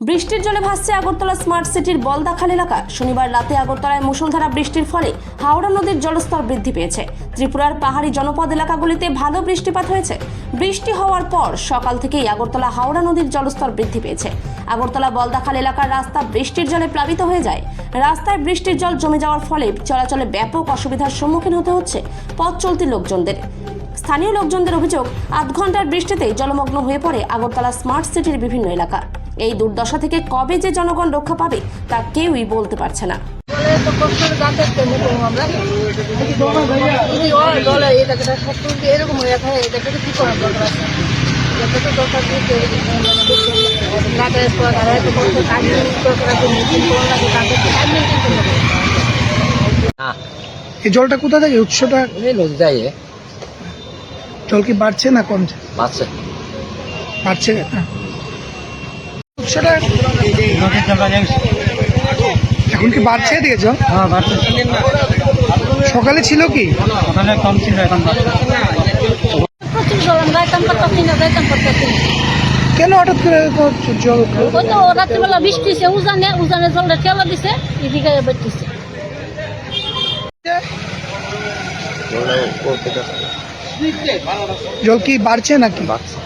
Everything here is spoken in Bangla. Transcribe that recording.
বৃষ্টির জলে ভাসছে আগরতলা স্মার্ট সিটির বলদাখাল এলাকা। শনিবার রাতে আগরতলায় মুষলধারা বৃষ্টির ফলে হাওড়া নদীর জলস্তর বৃদ্ধি পেয়েছে। ত্রিপুরার পাহাড়ি জনপদ এলাকাগুলিতে ভালো বৃষ্টিপাত হয়েছে। বৃষ্টি হওয়ার পর সকাল থেকেই আগরতলা হাওড়া নদীর জলস্তর বৃদ্ধি পেয়েছে। আগরতলা বলদাখাল এলাকার রাস্তা বৃষ্টির জলে প্লাবিত হয়ে যায়। রাস্তায় বৃষ্টির জল জমে যাওয়ার ফলে চলাচলে ব্যাপক অসুবিধার সম্মুখীন হতে হচ্ছে পথ চলতি লোকজনদের। স্থানীয় লোকজনদের অভিযোগ আধ ঘণ্টার বৃষ্টিতেই জলমগ্ন হয়ে পড়ে আগরতলা স্মার্ট সিটির বিভিন্ন এলাকা। এই দুর্দশা থেকে কবে যে জনগণ রক্ষা পাবে তা কেউই বলতে পারছে না। হয় এরকম হয়ে না এই জলটা কোথা থেকে? উৎসটা? যায় জল কি বাড়ছে না কমছে? বাড়ছে। বাড়ছে? না উৎসটা এখন কি বাড়ছে জল হ্যাঁ বাড়ছে। সকালে ছিল কি? সকালে কম ছিল এখন বাড়ছে। কেন হঠাৎ করে জল ওই তো রাত্রিবেলা বৃষ্টি হয়েছে উজানে উজানে জলটা ঠেলা দিছে এদিকে বেরতেছে। জল কি বাড়ছে নাকি? বাচ্চা